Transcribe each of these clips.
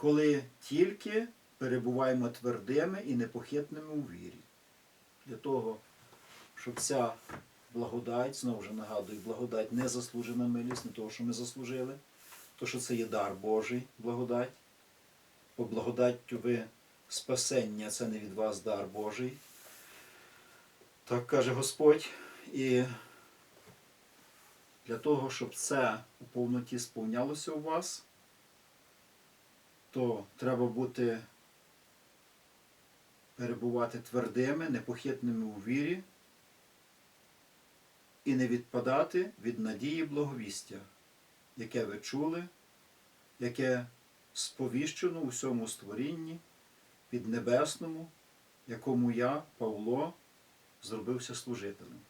коли тільки перебуваємо твердими і непохитними у вірі. Для того, щоб ця благодать, знову ж нагадую, благодать не заслужена милість, не того, що ми заслужили, то що це є дар Божий, благодать. Бо благодаттю ви спасення, це не від вас дар Божий. Так каже Господь. І для того, щоб це у повноті сповнялося у вас, то треба бути перебувати твердими, непохитними у вірі і не відпадати від надії благовістя, яке ви чули, яке сповіщено у всьому створінні, піднебесному, якому я, Павло, зробився служителем.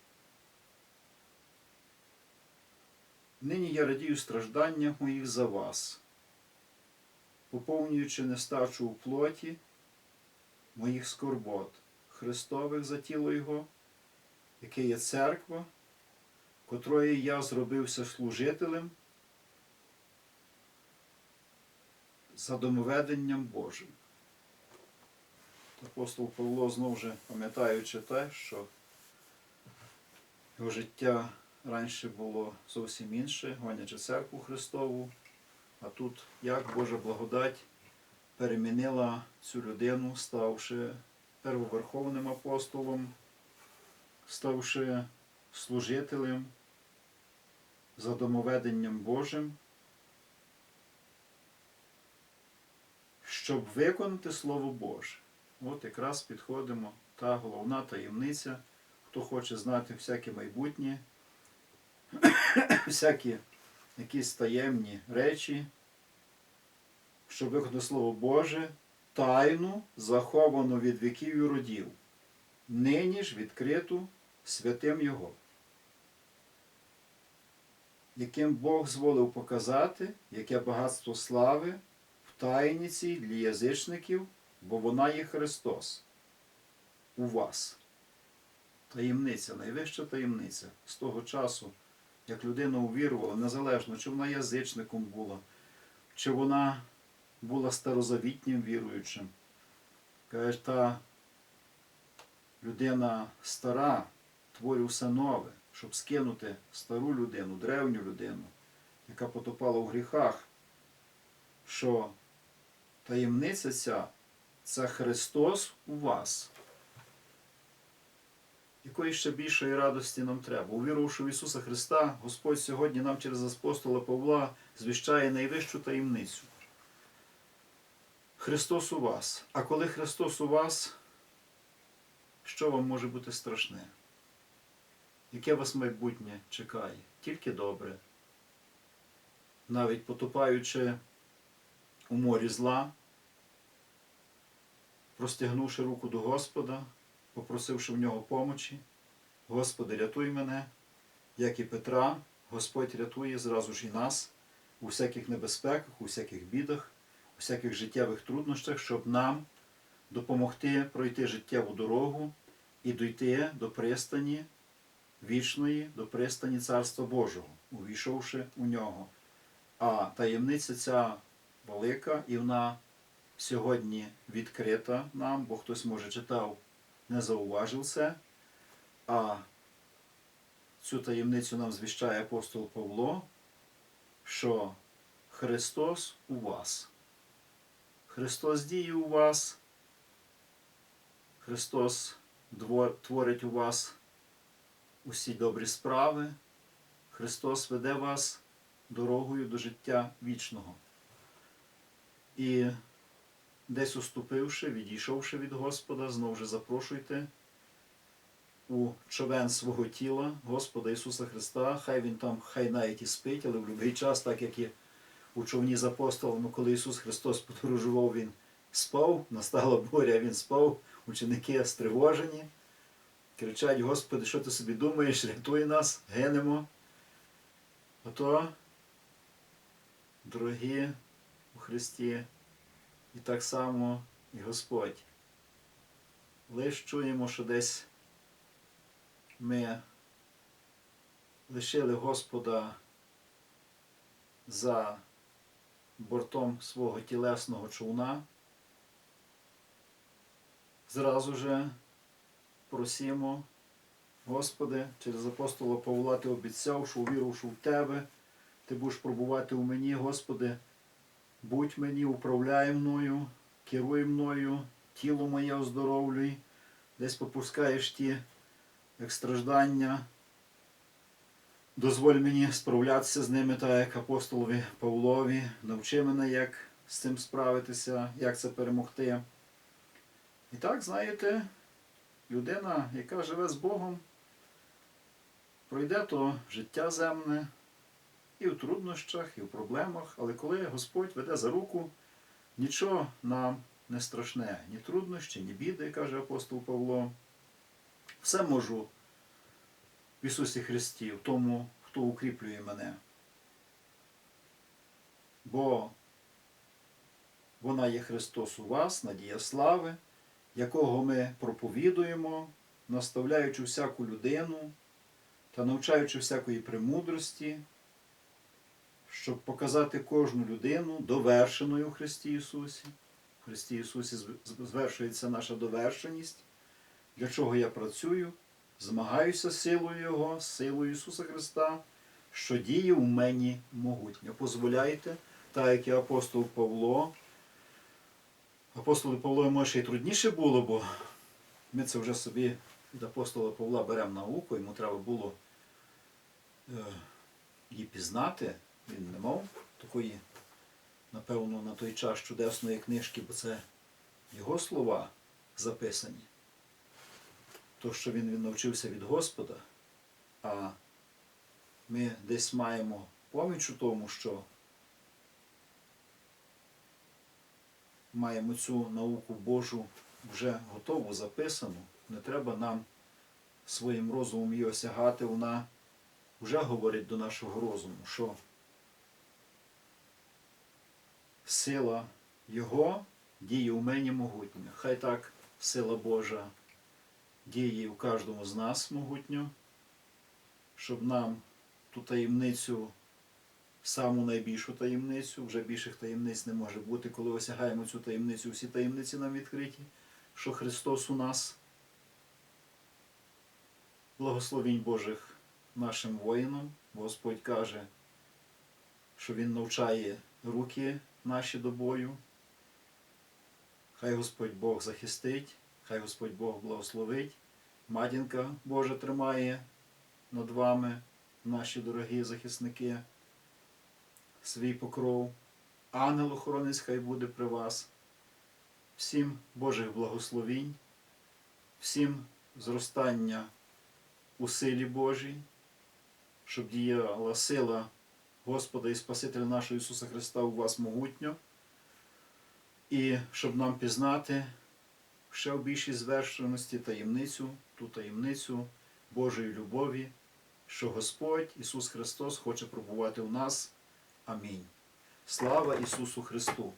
Нині я радію стражданнях моїх за вас, поповнюючи нестачу у плоті моїх скорбот, Христових за тіло Його, яке є церква, котрої я зробився служителем за домоведенням Божим. Апостол Павло знову ж пам'ятаючи те, що його життя раніше було зовсім інше, гонячи церкву Христову, а тут як Божа благодать перемінила цю людину, ставши первоверховним апостолом, ставши служителем за домоведенням Божим, щоб виконати Слово Боже. От якраз підходимо та головна таємниця, хто хоче знати всяке майбутнє, всякі якісь таємні речі, щоб виконати Слово Боже, тайну, заховану від віків і родів, нині ж відкриту святим Його, яким Бог зволив показати, яке багатство слави в тайні цій для язичників, бо вона є Христос у вас. Таємниця, найвища таємниця з того часу, як людина увірувала, незалежно, чи вона язичником була, чи вона була старозавітнім віруючим. Каже, та людина стара творить все нове, щоб скинути стару людину, древню людину, яка потопала у гріхах, що таємниця ця це Христос у вас. Якої ще більшої радості нам треба? Увірувавши в Ісуса Христа, Господь сьогодні нам через апостола Павла звіщає найвищу таємницю. Христос у вас. А коли Христос у вас, що вам може бути страшне? Яке вас майбутнє чекає? Тільки добре. Навіть потопаючи у морі зла, простягнувши руку до Господа, попросивши в нього помочі, Господи, рятуй мене, як і Петра, Господь рятує зразу ж і нас у всяких небезпеках, у всяких бідах, у всяких життєвих труднощах, щоб нам допомогти пройти життєву дорогу і дійти до пристані вічної, до пристані Царства Божого, увійшовши у нього. А таємниця ця велика, і вона сьогодні відкрита нам, бо хтось, може, читав, не зауважив це. А цю таємницю нам звіщає апостол Павло, що Христос у вас. Христос діє у вас, Христос творить у вас усі добрі справи, Христос веде вас дорогою до життя вічного. І десь уступивши, відійшовши від Господа, знову ж запрошуйте у човен свого тіла Господа Ісуса Христа, хай Він там, хай навіть і спить, але в будь-який час, так як і у човні з апостолами, коли Ісус Христос подорожував, Він спав, настала буря, Він спав, ученики стривожені. Кричать, Господи, що ти собі думаєш, рятуй нас, гинемо. Ото, дорогі у Христі, і так само і Господь. Лиш чуємо, що десь ми лишили Господа за бортом свого тілесного човна, зразу же просимо, Господи, через апостола Павла ти обіцяв, що увіривши в Тебе, ти будеш пробувати у мені, Господи, будь мені, управляй мною, керуй мною, тіло моє оздоровлюй, десь попускаєш ті як страждання. Дозволь мені справлятися з ними, так як апостолові Павлові. Навчи мене, як з цим справитися, як це перемогти. І так, знаєте, людина, яка живе з Богом, пройде то життя земне і в труднощах, і в проблемах, але коли Господь веде за руку, нічого нам не страшне, ні труднощі, ні біди, каже апостол Павло. Все можу в Ісусі Христі, в тому, хто укріплює мене. Бо вона є Христос у вас, надія слави, якого ми проповідуємо, наставляючи всяку людину та навчаючи всякої премудрості, щоб показати кожну людину довершеною у Христі Ісусі. В Христі Ісусі звершується наша довершеність, для чого я працюю, змагаюся силою Його, силою Ісуса Христа, що діє у мені могутньо. Позволяйте, так як і апостол Павло. Апостолу Павло йому ще й трудніше було, бо ми це вже собі від апостола Павла беремо науку, йому треба було е, її пізнати. Він не мав такої, напевно, на той час чудесної книжки, бо це його слова записані. То, що він, він навчився від Господа, а ми десь маємо поміч у тому, що маємо цю науку Божу вже готову, записану. Не треба нам своїм розумом її осягати. Вона вже говорить до нашого розуму, що сила Його діє у мені могутньо. Хай так сила Божа діє у кожному з нас могутньо, щоб нам ту таємницю, саму найбільшу таємницю, вже більших таємниць не може бути, коли осягаємо цю таємницю, всі таємниці нам відкриті, що Христос у нас. Благословінь Божих нашим воїнам, Господь каже, що Він навчає руки наші до бою. Хай Господь Бог захистить, хай Господь Бог благословить. Матінка Божа тримає над вами, наші дорогі захисники, свій покров. Ангел охоронець хай буде при вас. Всім Божих благословінь, всім зростання у силі Божій, щоб діяла сила Господа і Спасителя нашого Ісуса Христа у вас могутньо, і щоб нам пізнати ще в більшій звершеності таємницю, ту таємницю Божої любові, що Господь Ісус Христос хоче пробувати в нас. Амінь. Слава Ісусу Христу!